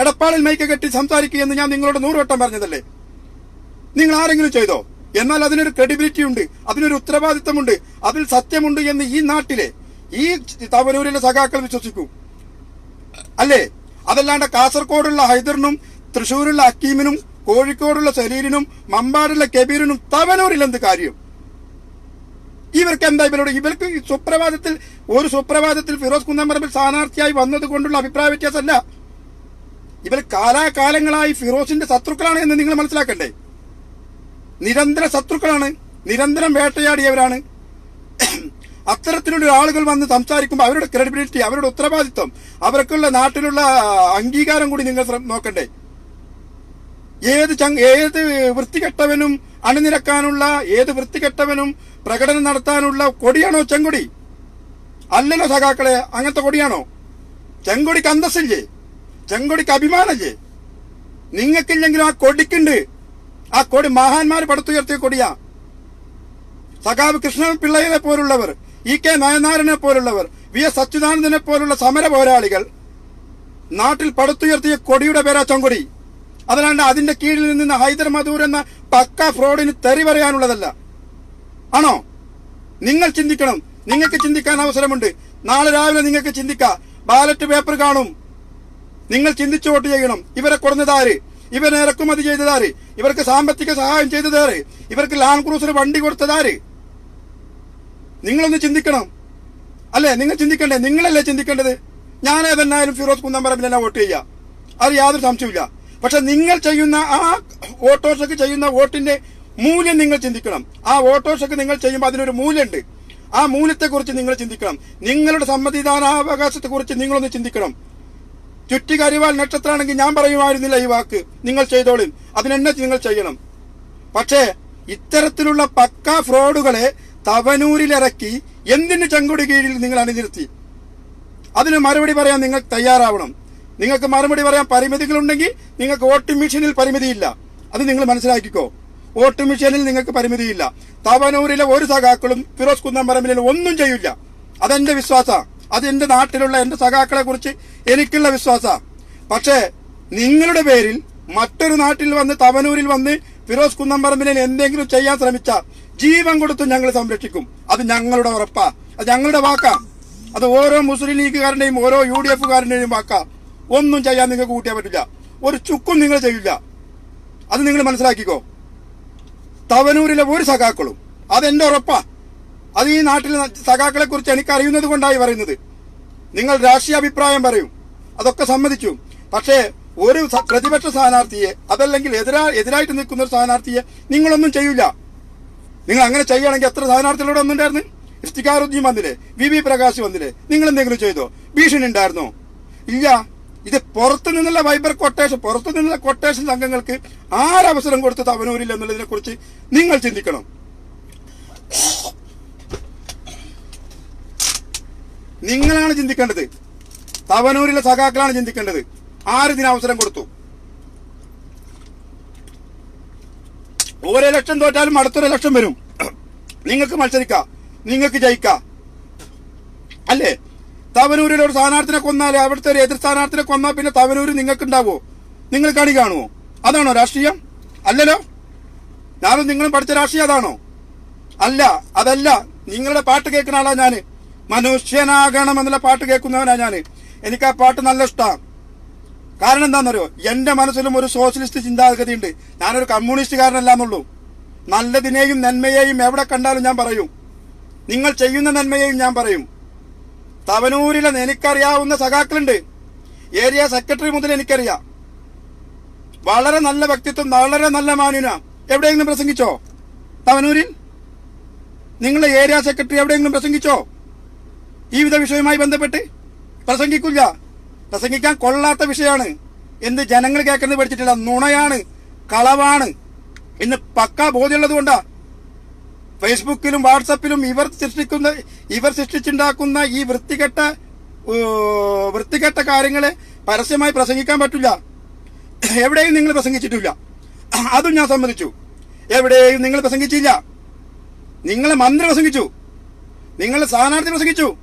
എടപ്പാളിൽ മൈക്ക കെട്ടി സംസാരിക്കുക എന്ന് ഞാൻ നിങ്ങളോട് നൂറുവട്ടം പറഞ്ഞതല്ലേ? നിങ്ങൾ ആരെങ്കിലും ചെയ്തോ? എന്നാൽ അതിനൊരു ക്രെഡിബിലിറ്റി ഉണ്ട് അതിനൊരു ഉത്തരവാദിത്തമുണ്ട് അതിൽ സത്യമുണ്ട് എന്ന് ഈ നാട്ടിലെ ഈ തവനൂരിലെ സഖാക്കൾ വിശ്വസിക്കൂ. അല്ലേ? അതല്ലാണ്ട് കാസർഗോഡുള്ള ഹൈദറിനും തൃശ്ശൂരുള്ള അക്കീമിനും കോഴിക്കോടുള്ള സലീലിനും മമ്പാടുള്ള കബീറിനും തവനൂരിൽ എന്ത് കാര്യം? ഇവർക്ക് എന്താ ഇവരോട്? ഇവർക്ക് സുപ്രഭാതത്തിൽ ഒരു സുപ്രഭാതത്തിൽ ഫിറോസ് കുന്നമ്പറമ്പിൽ സ്ഥാനാർത്ഥിയായി വന്നത് കൊണ്ടുള്ള അഭിപ്രായ വ്യത്യാസമല്ല. ഇവർ കാലാകാലങ്ങളായി ഫിറോസിന്റെ ശത്രുക്കളാണ് എന്ന് നിങ്ങൾ മനസ്സിലാക്കണ്ടേ? നിരന്തര ശത്രുക്കളാണ്. നിരന്തരം വേട്ടയാടിയവരാണ്. അത്തരത്തിലുള്ള ആളുകൾ വന്ന് സംസാരിക്കുമ്പോൾ അവരുടെ ക്രെഡിബിലിറ്റി അവരുടെ ഉത്തരവാദിത്വം അവർക്കുള്ള നാട്ടിലുള്ള അംഗീകാരം കൂടി നിങ്ങൾ നോക്കണ്ടേ? ഏത് ഏത് വൃത്തികെട്ടവനും അണിനിരക്കാനുള്ള ഏത് വൃത്തികെട്ടവനും പ്രകടനം നടത്താനുള്ള കൊടിയാണോ ചെങ്കൊടി? അല്ലല്ലോ സഖാക്കളെ അങ്ങനത്തെ കൊടിയാണോ? ചെങ്കൊടിക്ക് അന്തസ്സില്ലേ? ചെങ്കൊടിക്ക് അഭിമാനല്ലേ? നിങ്ങൾക്കില്ലെങ്കിലും ആ കൊടിക്കുണ്ട്. ആ കൊടി മഹാന്മാർ പടുത്തുയർത്തിയ കൊടിയാ. സഖാവ് കൃഷ്ണൻ പിള്ളയെ പോലുള്ളവർ ഇ കെ നയനാരനെ പോലുള്ളവർ വി എസ് അച്യുതാനന്ദനെ പോലുള്ള സമര പോരാളികൾ നാട്ടിൽ പടുത്തുയർത്തിയ കൊടിയുടെ പേരാ ചങ്കൊടി. അതല്ലാണ്ട് അതിന്റെ കീഴിൽ നിന്ന് ഹൈദർ മധൂർ എന്ന പക്ക ഫ്രോഡിന് തെറി പറയാനുള്ളതല്ല. ആണോ? നിങ്ങൾ ചിന്തിക്കണം. നിങ്ങൾക്ക് ചിന്തിക്കാൻ അവസരമുണ്ട്. നാളെ രാവിലെ നിങ്ങൾക്ക് ചിന്തിക്കാം. ബാലറ്റ് പേപ്പർ കാണും. നിങ്ങൾ ചിന്തിച്ചു വോട്ട് ചെയ്യണം. ഇവരെ കൊടുന്നതാര് ഇവരെ ഇറക്കുമതി ചെയ്തതാര് ഇവർക്ക് സാമ്പത്തിക സഹായം ചെയ്തതാര് ഇവർക്ക് ലാൻഡ് ക്രൂസർ വണ്ടി കൊടുത്തതാര് നിങ്ങളൊന്ന് ചിന്തിക്കണം. അല്ലേ? നിങ്ങൾ ചിന്തിക്കണ്ടേ? നിങ്ങളല്ലേ ചിന്തിക്കേണ്ടത്? ഞാൻ ഏതെന്നായാലും ഫിറോസ് തന്നെ വോട്ട് ചെയ്യുക അത് യാതൊരു സംശയമില്ല പക്ഷെ നിങ്ങൾ ചെയ്യുന്ന ആ ഓട്ടോഷക്ക് ചെയ്യുന്ന വോട്ടിന്റെ മൂല്യം നിങ്ങൾ ചിന്തിക്കണം. ആ ഓട്ടോഷക്ക് നിങ്ങൾ ചെയ്യുമ്പോൾ അതിനൊരു മൂല്യമുണ്ട് ആ മൂല്യത്തെക്കുറിച്ച് നിങ്ങൾ ചിന്തിക്കണം. നിങ്ങളുടെ സമ്മതിദാനാവകാശത്തെ കുറിച്ച് നിങ്ങളൊന്ന് ചിന്തിക്കണം. ചുറ്റികരിവാൽ നക്ഷത്രമാണെങ്കിൽ ഞാൻ പറയുമായിരുന്നില്ല ഈ വാക്ക്. നിങ്ങൾ ചെയ്തോളും അതിനെന്നെ നിങ്ങൾ ചെയ്യണം. പക്ഷേ ഇത്തരത്തിലുള്ള പക്ക ഫ്രോഡുകളെ തവനൂരിലിറക്കി എന്തിന് ചെങ്കൊടി കീഴിൽ നിങ്ങൾ അണിനിർത്തി അതിന് മറുപടി പറയാൻ നിങ്ങൾ തയ്യാറാവണം. നിങ്ങൾക്ക് മറുപടി പറയാൻ പരിമിതികളുണ്ടെങ്കിൽ നിങ്ങൾക്ക് വോട്ടിംഗ് മെഷീനിൽ പരിമിതിയില്ല. അത് നിങ്ങൾ മനസ്സിലാക്കിക്കോ. വോട്ടിംഗ് മെഷീനിൽ നിങ്ങൾക്ക് പരിമിതിയില്ല. തവനൂരിലെ ഒരു സഖാക്കളും ഫിറോസ് കുന്നമ്പറമ്പിലെ ഒന്നും ചെയ്യില്ല അതെന്റെ വിശ്വാസ. അത് എന്റെ നാട്ടിലുള്ള എന്റെ സഖാക്കളെ കുറിച്ച് എനിക്കുള്ള വിശ്വാസ. പക്ഷേ നിങ്ങളുടെ പേരിൽ മറ്റൊരു നാട്ടിൽ വന്ന് തവനൂരിൽ വന്ന് ഫിറോസ് കുന്നമ്പറമ്പിനെ എന്തെങ്കിലും ചെയ്യാൻ ശ്രമിച്ച ജീവൻ കൊടുത്തും ഞങ്ങൾ സംരക്ഷിക്കും. അത് ഞങ്ങളുടെ ഉറപ്പാ. അത് ഞങ്ങളുടെ വാക്കാ. അത് ഓരോ മുസ്ലിം ലീഗുകാരന്റെയും ഓരോ യു ഡി എഫുകാരന്റെയും വാക്കാ. ഒന്നും ചെയ്യാൻ നിങ്ങൾക്ക് കൂട്ടിയാൻ പറ്റില്ല. ഒരു ചുക്കും നിങ്ങൾ ചെയ്യില്ല. അത് നിങ്ങൾ മനസ്സിലാക്കിക്കോ. തവനൂരിലെ ഒരു സഖാക്കളും അതെന്റെ ഉറപ്പാ. അത് ഈ നാട്ടിലെ സഖാക്കളെ കുറിച്ച് എനിക്ക് അറിയുന്നത് കൊണ്ടായി പറയുന്നത്. നിങ്ങൾ രാഷ്ട്രീയ അഭിപ്രായം പറയും. അതൊക്കെ സമ്മതിച്ചു. പക്ഷേ ഒരു പ്രതിപക്ഷ സ്ഥാനാർത്ഥിയെ അതല്ലെങ്കിൽ എതിരാ എതിരായിട്ട് നിൽക്കുന്ന ഒരു സ്ഥാനാർത്ഥിയെ നിങ്ങളൊന്നും ചെയ്യില്ല നിങ്ങൾ അങ്ങനെ ചെയ്യുകയാണെങ്കിൽ എത്ര സ്ഥാനാർത്ഥികളോട് ഒന്നുണ്ടായിരുന്നു ഇഫ്തിഖാറുദ്ദീൻ വന്നില്ലേ? വി വി പ്രകാശ് വന്നില്ലേ? നിങ്ങൾ എന്തെങ്കിലും ചെയ്തോ? ഭീഷണി ഉണ്ടായിരുന്നോ? ഇല്ല. ഇത് പുറത്തു നിന്നുള്ള വൈബർ കൊട്ടേഷൻ പുറത്തു നിന്നുള്ള കൊട്ടേഷൻ സംഘങ്ങൾക്ക് ആരവസരം കൊടുത്ത് തവനൂരിൽ എന്നുള്ളതിനെ കുറിച്ച് നിങ്ങൾ ചിന്തിക്കണം. നിങ്ങളാണ് ചിന്തിക്കേണ്ടത്. തവനൂരിലെ സഖാക്കളാണ് ചിന്തിക്കേണ്ടത്. ആരിതിന് അവസരം കൊടുത്തു? ഓരോ ലക്ഷം തോറ്റാലും അടുത്തൊരു ലക്ഷം വരും. നിങ്ങൾക്ക് മത്സരിക്കാം. നിങ്ങൾക്ക് ജയിക്കാം. അല്ലേ? തവനൂരിൽ ഒരു സ്ഥാനാർത്ഥിനെ കൊന്നാൽ അവിടുത്തെ ഒരു എതിർ സ്ഥാനാർത്ഥിനെ കൊന്നാൽ പിന്നെ തവനൂര് നിങ്ങൾക്ക് ഉണ്ടാവോ നിങ്ങൾ കണി കാണുമോ അതാണോ രാഷ്ട്രീയം? അല്ലല്ലോ? ഞാനും നിങ്ങളും പഠിച്ച രാഷ്ട്രീയം അതാണോ? അല്ല അതല്ല. നിങ്ങളുടെ പാട്ട് കേൾക്കുന്ന ആളാ ഞാൻ. മനുഷ്യനാകണം എന്നുള്ള പാട്ട് കേൾക്കുന്നവനാ ഞാൻ. എനിക്ക് ആ പാട്ട് നല്ല ഇഷ്ടമാണ് കാരണം എന്താണെന്നറിയോ? എന്റെ മനസ്സിലും ഒരു സോഷ്യലിസ്റ്റ് ചിന്താഗതി ഉണ്ട് ഞാനൊരു കമ്മ്യൂണിസ്റ്റുകാരനല്ല എന്നുള്ളൂ നല്ലതിനെയും നന്മയെയും എവിടെ കണ്ടാലും ഞാൻ പറയും. നിങ്ങൾ ചെയ്യുന്ന നന്മയെയും ഞാൻ പറയും. തവനൂരിലെ എനിക്കറിയാവുന്ന സഖാക്കളുണ്ട്. ഏരിയ സെക്രട്ടറി മുതൽ എനിക്കറിയാം. വളരെ നല്ല വ്യക്തിത്വം വളരെ നല്ല മാന്യന. എവിടെയെങ്കിലും പ്രസംഗിച്ചോ? തവനൂരിൽ? നിങ്ങളെ ഏരിയ സെക്രട്ടറി എവിടെയെങ്കിലും പ്രസംഗിച്ചോ? ഈ വിധ വിഷയവുമായി ബന്ധപ്പെട്ട്? പ്രസംഗിക്കില്ല. പ്രസംഗിക്കാൻ കൊള്ളാത്ത വിഷയമാണ്. എന്ത് ജനങ്ങൾ കേൾക്കുന്നത് പഠിച്ചിട്ടില്ല. നുണയാണ് കളവാണ്. ഇന്ന് പക്ക ബോധ്യമുള്ളത് കൊണ്ടാ. ഫേസ്ബുക്കിലും വാട്സപ്പിലും ഇവർ സൃഷ്ടിക്കുന്ന ഇവർ സൃഷ്ടിച്ചുണ്ടാക്കുന്ന ഈ വൃത്തികെട്ട വൃത്തികെട്ട കാര്യങ്ങളെ പരസ്യമായി പ്രസംഗിക്കാൻ പറ്റില്ല. എവിടെയും നിങ്ങൾ പ്രസംഗിച്ചിട്ടില്ല. അതും ഞാൻ സമ്മതിച്ചു. എവിടെയും നിങ്ങൾ പ്രസംഗിച്ചില്ല. നിങ്ങളെ മന്ത്രി പ്രസംഗിച്ചു. നിങ്ങളെ സ്ഥാനാർത്ഥി പ്രസംഗിച്ചു.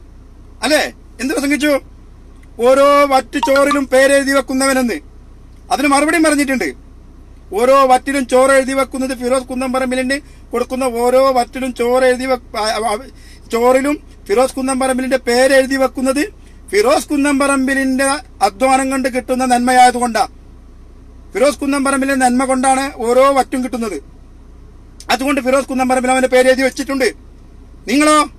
അല്ലേ? എന്ത് പ്രസംഗിച്ചു? ഓരോ വറ്റുചോറിലും പേരെഴുതി വെക്കുന്നവനെന്ന്. അതിന് മറുപടിയും പറഞ്ഞിട്ടുണ്ട്. ഓരോ വറ്റിലും ചോറ് എഴുതി വെക്കുന്നത് ഫിറോസ് കുന്നംപറമ്പിലിന് കൊടുക്കുന്ന ഓരോ വറ്റിലും ചോറ് എഴുതി ചോറിലും ഫിറോസ് കുന്നംപറമ്പിലിന്റെ പേര് എഴുതി വെക്കുന്നത് ഫിറോസ് കുന്നംപറമ്പിലിന്റെ അധ്വാനം കൊണ്ട് കിട്ടുന്ന നന്മയായതുകൊണ്ടാ. ഫിറോസ് കുന്നംപറമ്പിലെ നന്മ കൊണ്ടാണ് ഓരോ വറ്റും കിട്ടുന്നത്. അതുകൊണ്ട് ഫിറോസ് കുന്നംപറമ്പിൽ അവന്റെ പേര് എഴുതി വെച്ചിട്ടുണ്ട്. നിങ്ങളോ?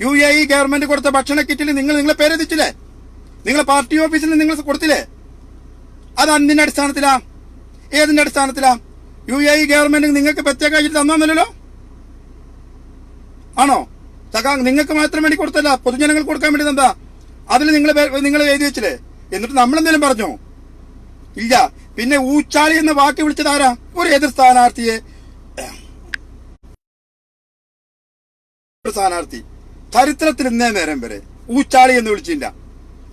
യു എ ഇ ഗവൺമെന്റ് കൊടുത്ത ഭക്ഷണ കിറ്റിൽ നിങ്ങൾ നിങ്ങളെ പേരെഴുതിച്ചില്ലേ? നിങ്ങളെ പാർട്ടി ഓഫീസിൽ നിങ്ങൾ കൊടുത്തില്ലേ? അത് അന്തിന്റെ അടിസ്ഥാനത്തിലാ. ഏതിന്റെ അടിസ്ഥാനത്തിലാ? യു എ ഇ ഗവൺമെന്റ് നിങ്ങൾക്ക് പ്രത്യേക ആയിട്ട് തന്നോന്നല്ലോ ആണോ? സഖാ നിങ്ങൾക്ക് മാത്രം വേണ്ടി കൊടുത്തല്ല പൊതുജനങ്ങൾ കൊടുക്കാൻ വേണ്ടി തന്നാ അതിൽ നിങ്ങൾ നിങ്ങൾ എഴുതി വെച്ചില്ലേ? എന്നിട്ട് നമ്മളെന്തെങ്കിലും പറഞ്ഞു? ഇല്ല. പിന്നെ ഊച്ചാളി എന്ന വാക്ക് വിളിച്ചത് ആരാ? ഒരു എതിർ സ്ഥാനാർത്ഥിയെ. സ്ഥാനാർത്ഥി. ചരിത്രത്തിൽ ഇന്നേ നേരം വരെ ഊച്ചാളി എന്ന് വിളിച്ചില്ല.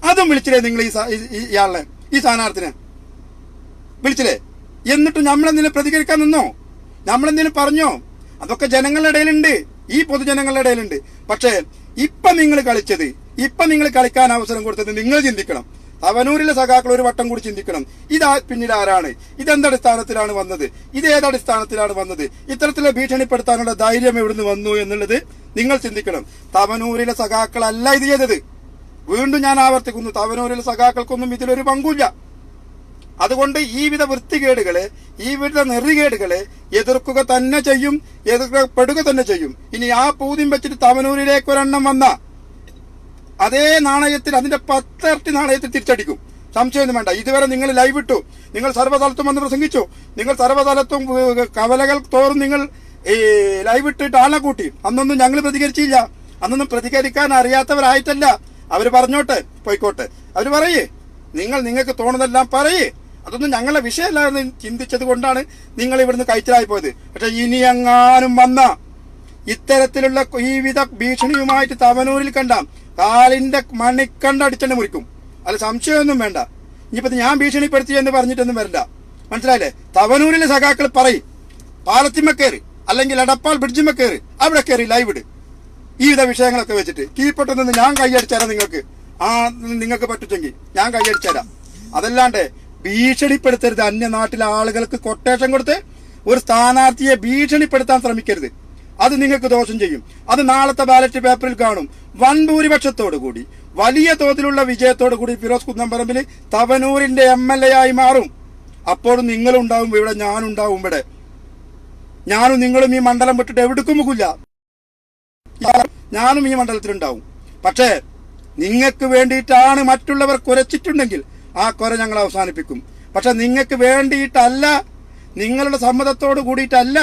അതും വിളിച്ചില്ലേ നിങ്ങൾ ഈ ഇയാളെ ഈ സ്ഥാനാർത്ഥിനെ? വിളിച്ചില്ലേ? എന്നിട്ട് നമ്മളെന്തെങ്കിലും പ്രതികരിക്കാൻ നിന്നോ? നമ്മളെന്തെങ്കിലും പറഞ്ഞോ? അതൊക്കെ ജനങ്ങളുടെ ഇടയിലുണ്ട്. ഈ പൊതുജനങ്ങളുടെ ഇടയിലുണ്ട്. പക്ഷേ ഇപ്പം നിങ്ങൾ കളിച്ചത് ഇപ്പം നിങ്ങൾ കളിക്കാൻ അവസരം കൊടുത്തത് നിങ്ങൾ ചിന്തിക്കണം. അവനൂരിലെ സഖാക്കൾ ഒരു വട്ടം കൂടി ചിന്തിക്കണം. ഇതാ പിന്നീട് ആരാണ്? ഇതെന്തടിസ്ഥാനത്തിലാണ് വന്നത്? ഇത് ഏതടിസ്ഥാനത്തിലാണ് വന്നത്? ഇത്തരത്തിലെ ഭീഷണിപ്പെടുത്താനുള്ള ധൈര്യം എവിടുന്ന് വന്നു എന്നുള്ളത് നിങ്ങൾ ചിന്തിക്കണം. തവനൂരിലെ സഖാക്കളല്ല ഇത് ചെയ്തത്. വീണ്ടും ഞാൻ ആവർത്തിക്കുന്നു തവനൂരിലെ സഖാക്കൾക്കൊന്നും ഇതിലൊരു പങ്കുമില്ല. അതുകൊണ്ട് ഈ വിധ വൃത്തികേടുകളെ ഈ വിധ നെറികേടുകളെ എതിർക്കുക തന്നെ ചെയ്യും എതിർക്കപ്പെടുക തന്നെ ചെയ്യും. ഇനി ആ പൂതിം വെച്ചിട്ട് തവനൂരിലേക്ക് ഒരെണ്ണം വന്ന അതേ നാണയത്തിൽ അതിന്റെ പത്തിരട്ടി നാണയത്തിൽ തിരിച്ചടിക്കും. സംശയമൊന്നും വേണ്ട. ഇതുവരെ നിങ്ങൾ ലൈവ് ഇട്ടു. നിങ്ങൾ സർവതലത്തും വന്ന് പ്രസംഗിച്ചു. നിങ്ങൾ സർവതലത്തും കവലകൾ തോറും നിങ്ങൾ ഈ ലൈവ് ഇട്ടിട്ട് ആളെ കൂട്ടി. അന്നൊന്നും ഞങ്ങൾ പ്രതികരിച്ചില്ല. അന്നൊന്നും പ്രതികരിക്കാൻ അറിയാത്തവരായിട്ടല്ല. അവർ പറഞ്ഞോട്ടെ പോയിക്കോട്ടെ. അവർ പറയേ. നിങ്ങൾ നിങ്ങൾക്ക് തോന്നുന്നതെല്ലാം പറയേ. അതൊന്നും ഞങ്ങളെ വിഷയമല്ല എന്ന് ചിന്തിച്ചത് കൊണ്ടാണ് നിങ്ങൾ ഇവിടുന്ന് കഴിച്ചിലായി പോയത്. പക്ഷെ ഇനി എങ്ങാനും വന്ന ഇത്തരത്തിലുള്ള ഈ വിധ ഭീഷണിയുമായിട്ട് തവനൂരിൽ കണ്ട കാലിന്റെ മണിക്കണ്ട അടിച്ചെണ്ണ മുറിക്കും. അല്ല സംശയമൊന്നും വേണ്ട. ഇനിയിപ്പോ ഇത് ഞാൻ ഭീഷണിപ്പെടുത്തി എന്ന് പറഞ്ഞിട്ടൊന്നും വരണ്ട. മനസ്സിലായില്ലേ? തവനൂരിലെ സഖാക്കൾ പറയും. പാലത്തിമ്മ കയറി. അല്ലെങ്കിൽ എടപ്പാൾ ബ്രിഡ്ജിമ്മ കയറി. അവിടെ കയറി ലൈവ് ഇട്. ഈ വിധ വിഷയങ്ങളൊക്കെ വെച്ചിട്ട് കീഴ്പ്പെട്ടു നിന്ന് ഞാൻ കൈയടിച്ചുതരാം നിങ്ങൾക്ക്. ആ നിങ്ങൾക്ക് പറ്റുമെങ്കിൽ ഞാൻ കൈയടിച്ചുതരാം. അതല്ലാണ്ട് ഭീഷണിപ്പെടുത്തരുത് അന്യ നാട്ടിലെ ആളുകൾക്ക് കൊട്ടേഷൻ കൊടുത്ത് ഒരു സ്ഥാനാർത്ഥിയെ ഭീഷണിപ്പെടുത്താൻ ശ്രമിക്കരുത്. അത് നിങ്ങൾക്ക് ദോഷം ചെയ്യും. അത് നാളത്തെ ബാലറ്റ് പേപ്പറിൽ കാണും. വൻ കൂടി വലിയ തോതിലുള്ള വിജയത്തോടു കൂടി ഫിറോസ് കുന്നംപറമ്പിൽ തവനൂരിന്റെ എം എൽ എ ആയി മാറും. അപ്പോഴും നിങ്ങളുണ്ടാവും ഇവിടെ ഞാനുണ്ടാവും ഇവിടെ. ഞാനും നിങ്ങളും ഈ മണ്ഡലം വിട്ടിട്ട് എവിടുക്കും പോകില്ല ഞാനും ഈ മണ്ഡലത്തിലുണ്ടാവും. പക്ഷേ നിങ്ങൾക്ക് വേണ്ടിയിട്ടാണ് മറ്റുള്ളവർ കുരച്ചിട്ടുണ്ടെങ്കിൽ ആ കുര ഞങ്ങൾ അവസാനിപ്പിക്കും. പക്ഷെ നിങ്ങൾക്ക് വേണ്ടിയിട്ടല്ല നിങ്ങളുടെ സമ്മതത്തോട് കൂടിയിട്ടല്ല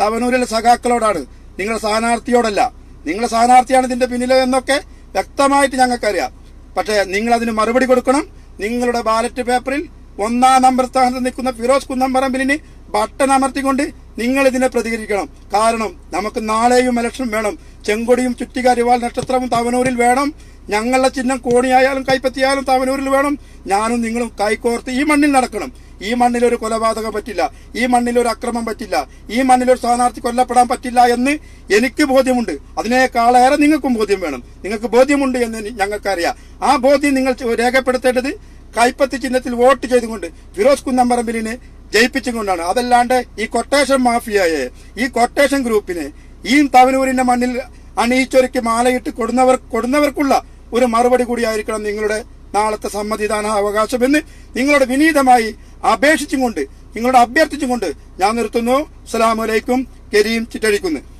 തവനൂരിലെ സഖാക്കളോടാണ്. നിങ്ങളുടെ സ്ഥാനാർത്ഥിയോടല്ല. നിങ്ങളുടെ സ്ഥാനാർത്ഥിയാണ് ഇതിന്റെ പിന്നിൽ എന്നൊക്കെ വ്യക്തമായിട്ട് ഞങ്ങൾക്കറിയാം. പക്ഷേ നിങ്ങൾ അതിന് മറുപടി കൊടുക്കണം. നിങ്ങളുടെ ബാലറ്റ് പേപ്പറിൽ ഒന്നാം നമ്പർ സ്ഥാനത്ത് നിൽക്കുന്ന ഫിറോസ് കുന്നംപറമ്പിലിന് ബട്ടൺ അമർത്തിക്കൊണ്ട് നിങ്ങൾ ഇതിനെ പ്രതികരിക്കണം. കാരണം നമുക്ക് നാളെയും ഇലക്ഷൻ വേണം. ചെങ്കൊടിയും ചുറ്റിക അരിവാൾ നക്ഷത്രവും തവനൂരിൽ വേണം. ഞങ്ങളുടെ ചിഹ്നം കോണിയായാലും കൈപ്പത്തിയായാലും തവനൂരിൽ വേണം. ഞാനും നിങ്ങളും കൈകോർത്ത് ഈ മണ്ണിൽ നടക്കണം. ഈ മണ്ണിൽ ഒരു കൊലപാതകം പറ്റില്ല. ഈ മണ്ണിൽ ഒരു അക്രമം പറ്റില്ല. ഈ മണ്ണിൽ ഒരു സ്ഥാനാർത്ഥി കൊല്ലപ്പെടാൻ പറ്റില്ല എന്ന് എനിക്ക് ബോധ്യമുണ്ട്. അതിനേക്കാളേറെ നിങ്ങൾക്കും ബോധ്യം വേണം. നിങ്ങൾക്ക് ബോധ്യമുണ്ട് എന്ന് എനി- ഞങ്ങൾക്കറിയാം. ആ ബോധ്യം നിങ്ങൾ രേഖപ്പെടുത്തേണ്ടത് കൈപ്പത്തി ചിഹ്നത്തിൽ വോട്ട് ചെയ്തുകൊണ്ട് ഫിറോസ് കുന്നമ്പറമ്പിലിനെ ജയിപ്പിച്ചുകൊണ്ടാണ്. അതല്ലാണ്ട് ഈ കൊട്ടേഷൻ മാഫിയയെ ഈ കൊട്ടേഷൻ ഗ്രൂപ്പിനെ ഈ തവനൂരിന്റെ മണ്ണിൽ അണിയിച്ചൊരുക്കി മാലയിട്ട് കൊടുന്നവർ കൊടുന്നവർക്കുള്ള ഒരു മറുപടി കൂടിയായിരിക്കണം നിങ്ങളുടെ നാളത്തെ സമ്മതിദാന അവകാശം എന്ന് നിങ്ങളോട് വിനീതമായി അപേക്ഷിച്ചും കൊണ്ട് നിങ്ങളോട് അഭ്യർത്ഥിച്ചും കൊണ്ട് ഞാൻ നിർത്തുന്നു. അസ്സലാമലൈക്കും കരീം ചിറ്റഴിക്കുന്നു.